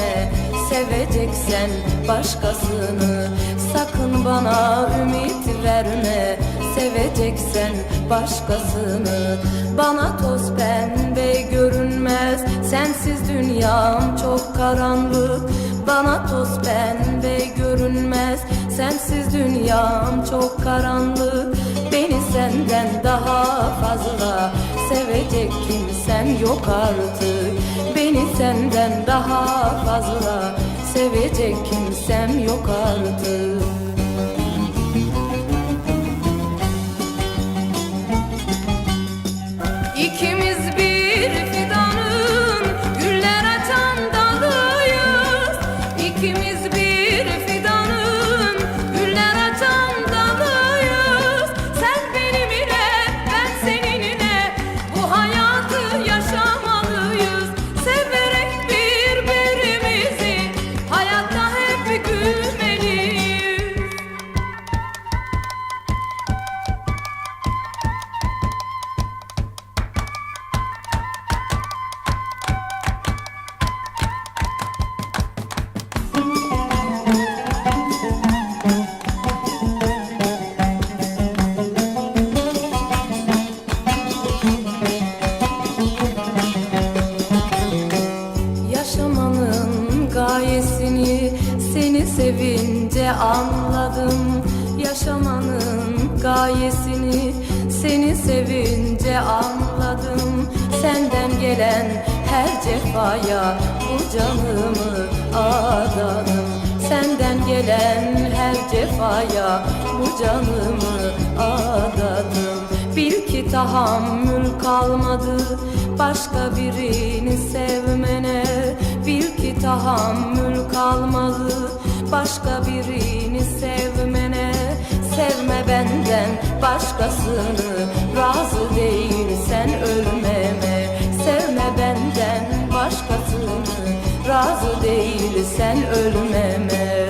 verme seveceksen başkasını Sakın bana ümit verme. Seveceksen başkasını Bana toz pembe görünmez. Sensiz dünyam çok karanlık Bana toz pembe görünmez. Sensiz dünyam çok karanlık Beni senden daha fazla sevecek kimsen yok artık. Beni senden daha fazla sevecek kimsem yok artık Gayesini seni sevince anladım. Yaşamanın gayesini seni sevince anladım. Senden gelen her cefaya bu canımı adadım Senden gelen her cefaya bu canımı adadım Bil ki tahammül kalmadı başka birini sevmene tahammül kalmadı başka birini sevmene Sevme benden başkasını. Razı değilsen ölmeme Sevme benden başkasını. Razı değilsen ölmeme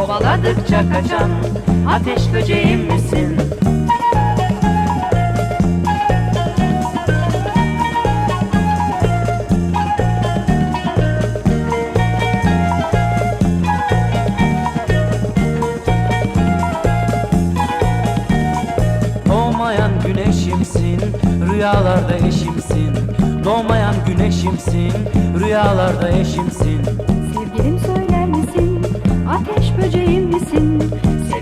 Kovaladıkça kaçan ateş böceğim misin? Doğmayan güneşimsin, rüyalarda eşimsin Doğmayan güneşimsin, rüyalarda eşimsin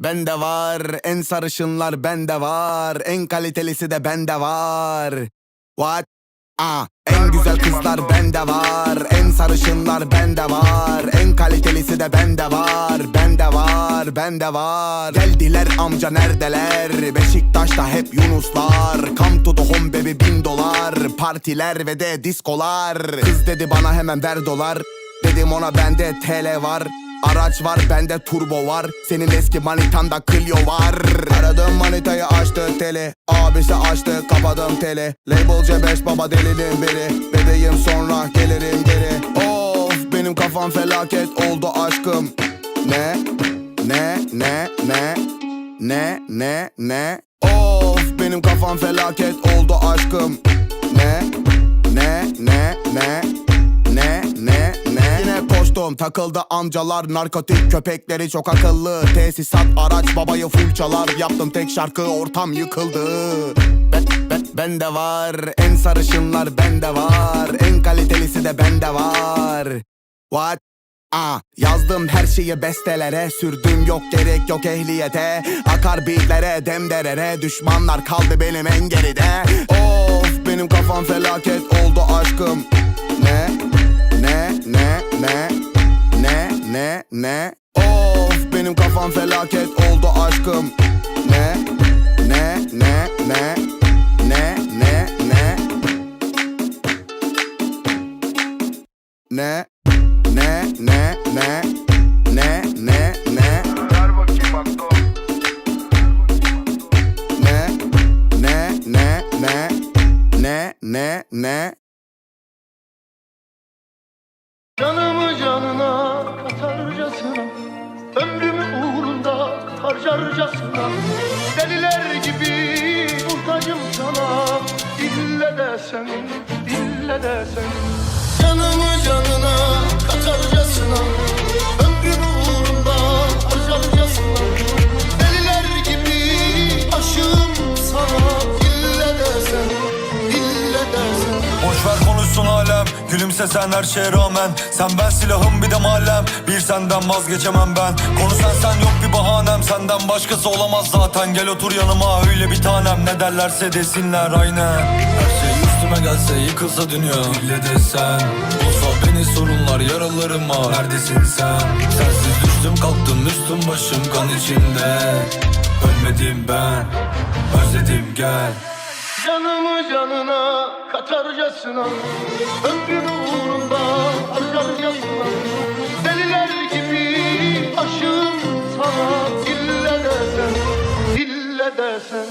Bende var en sarışınlar bende var en kalitelisi de bende var. What? Ah, en güzel kızlar bende var en sarışınlar bende var en kalitelisi de bende var bende var bende var. Geldiler amca neredeler? Beşiktaş'ta hep Yunuslar. Come to the home baby bin dolar. Partiler ve de diskolar. Kız dedi bana hemen ver dolar. Dedim ona bende TL var Araç var bende turbo var Senin eski manitanda Clio var Aradım manitayı açtı teli Abisi açtı kapadım teli Label C5 baba delinin biri Bebeğim sonra gelirim geri Of benim kafam felaket oldu aşkım Ne ne ne ne ne ne ne Of benim kafam felaket oldu aşkım Ne ne ne ne ne ne ne Yine koştum takıldı amcalar narkotik köpekleri çok akıllı. Tesisat araç babayı full çalar. Yaptım tek şarkı ortam yıkıldı. Ben, ben, bende var. En sarışınlar bende var. En kalitelisi de bende var. What? Ah, yazdım her şeyi bestelere. Sürdüm yok gerek yok ehliyete. Akar beatlere demderere. Düşmanlar kaldı benim en geride. Of benim kafam felaket oldu aşkım. Ne ne ne ne ne ne ne Of benim kafam felaket oldu aşkım Ne ne ne ne ne ne ne Ne ne ne ne ne ne ne Ver bakayım akto. ne ne ne ne ne ne ne Canımı canına katarcasına Ömrümü uğrunda harcarcasına Deliler gibi muhtacım sana İlle desen, ille desen Canımı canına katarcasına Gülümse sen her şeye rağmen. Sen ben silahım bir de mahallem. Bir senden vazgeçemem ben. Konu sen sen yok bir bahanem. Senden başkası olamaz zaten. Gel otur yanıma öyle bir tanem. Ne derlerse desinler aynen. Her şey üstüme gelse yıkılsa dünya. İlle desen Olsa beni sorunlar yaralarıma Neredesin sen? Sensiz düştüm kalktım üstüm başım kan içinde. Ölmedim ben. Özledim gel Canımı canına katarcasına. Ömrümü uğrunda harcarcasına Deliler gibi aşığım sana. İlle desen, ille desen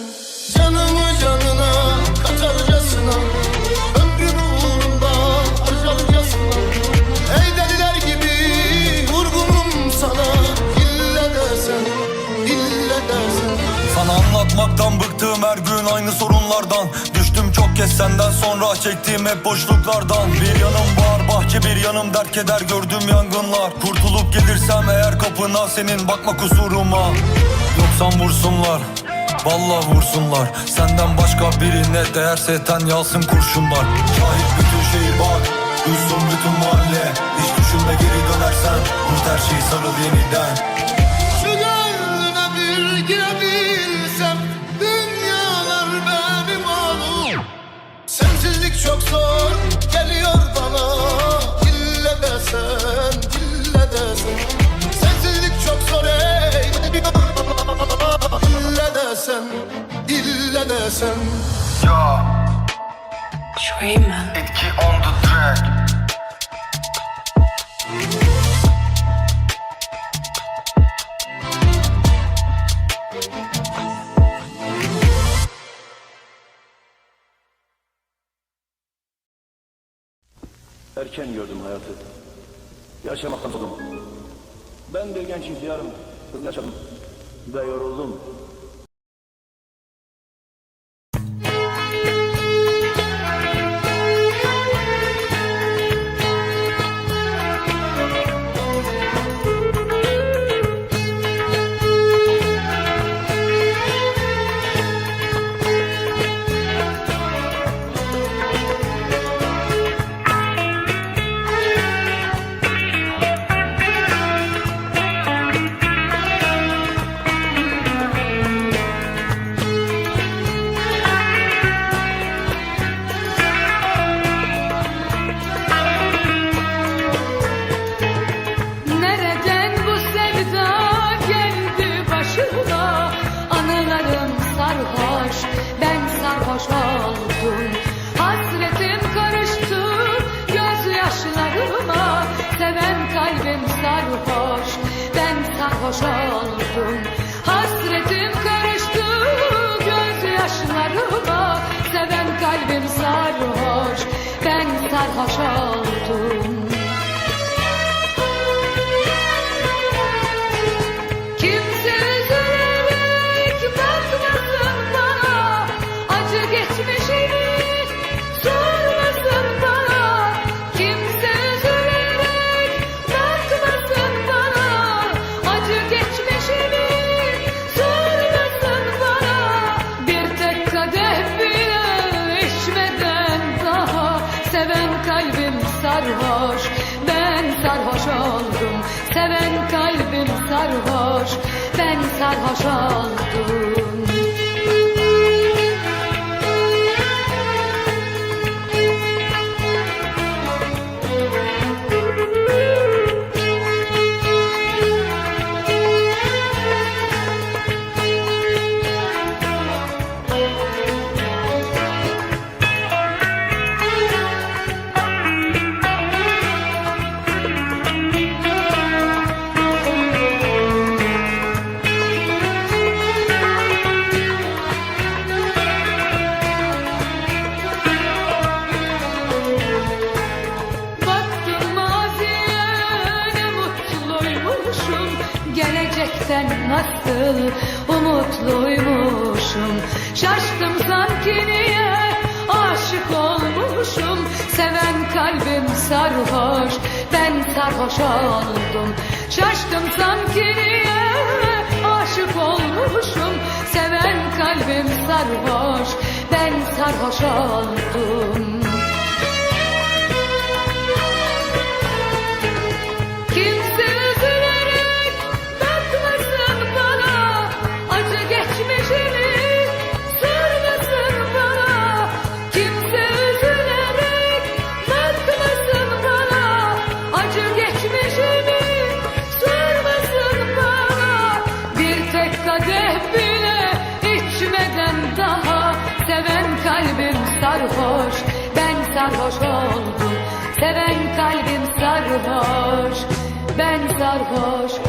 anlatmaktan bıktım her gün aynı sorunlardan. Düştüm çok kez senden sonra çektiğim hep boşluklardan. Bir yanım var bahçe bir yanım dert keder gördüm yangınlar. Kurtulup gelirsem eğer kapına senin bakma kusuruma. Yoksan vursunlar Vallahi vursunlar. Senden başka birine değerse ten yalsın kurşunlar Şahit bütün şehir bak Duysun bütün mahalle. Hiç düşünme geri dönersen Unut her şeyi sarıl yeniden. Şu gönlüne bir girebilsem çok zor geliyor bana. Dille desen, dille desen. Sensizlik çok zor ey. Dille desen, dille desen. Yo Dreamer It on the track. erken gördüm hayatı. Yaşamaktan soldum. Ben bir genç ihtiyarım. Yaşadım ve yoruldum. 멈춰 sarhoş Ben sarhoş oldum. Şaştım sanki niye Aşık olmuşum? Seven kalbim sarhoş Ben sarhoş oldum. oldu. Seven kalbim sarhoş Ben sarhoş.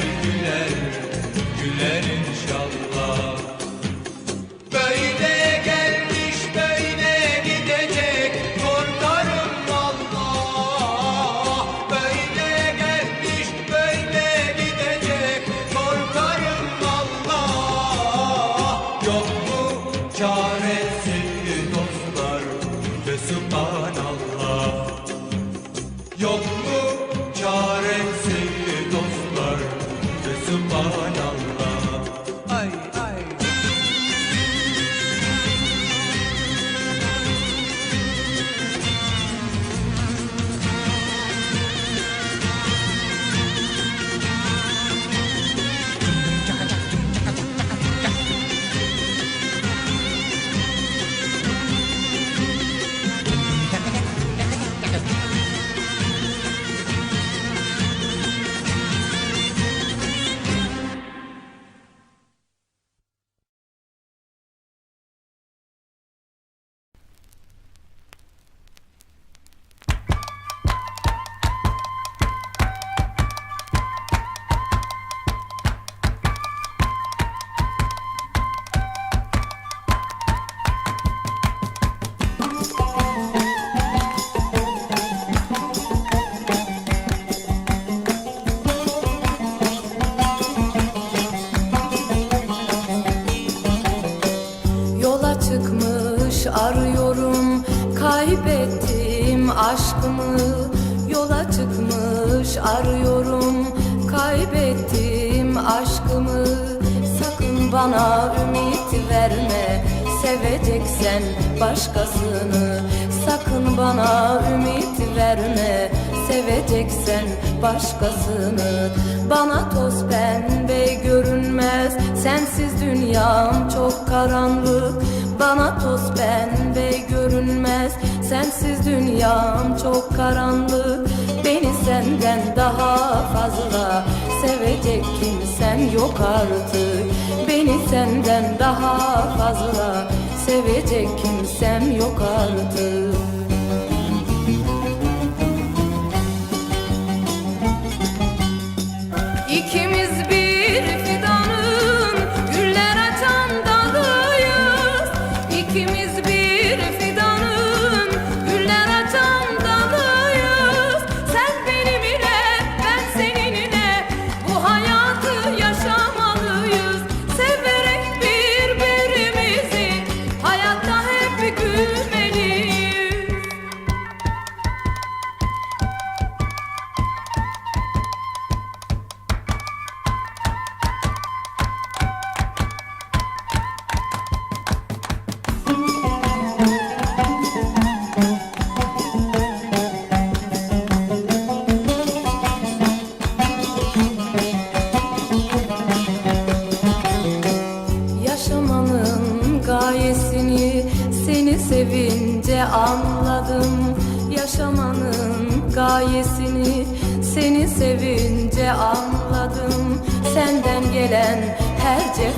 arıyorum. Kaybettim aşkımı Sakın bana ümit verme. Seveceksen başkasını Sakın bana ümit verme. Seveceksen başkasını Bana toz pembe görünmez. Sensiz dünyam çok karanlık. Bana toz pembe görünmez. Sensiz dünyam çok karanlık senden daha fazla. Sevecek kimsen yok artık. Beni senden daha fazla. Sevecek kimsem yok artık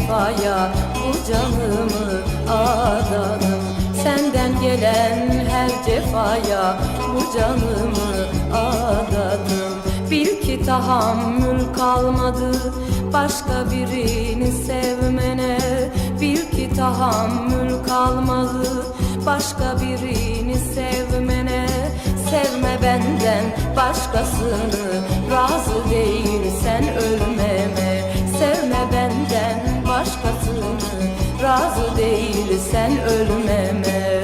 cefaya bu canımı adadım Senden gelen her cefaya bu canımı adadım Bil ki tahammül kalmadı başka birini sevmene. Bil ki tahammül kalmadı başka birini sevmene. Sevme benden başkasını razı değilsen ölmeme. Sevme benden başkasını razı değilsen ölmeme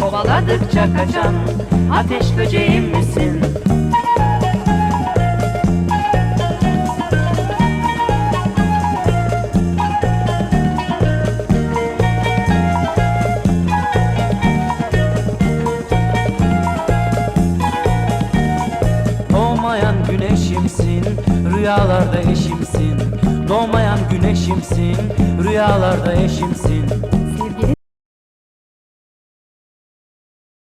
Kovaladıkça kaçan ateş böceğim misin? Doğmayan güneşimsin, rüyalarda eşimsin Doğmayan güneşimsin, rüyalarda eşimsin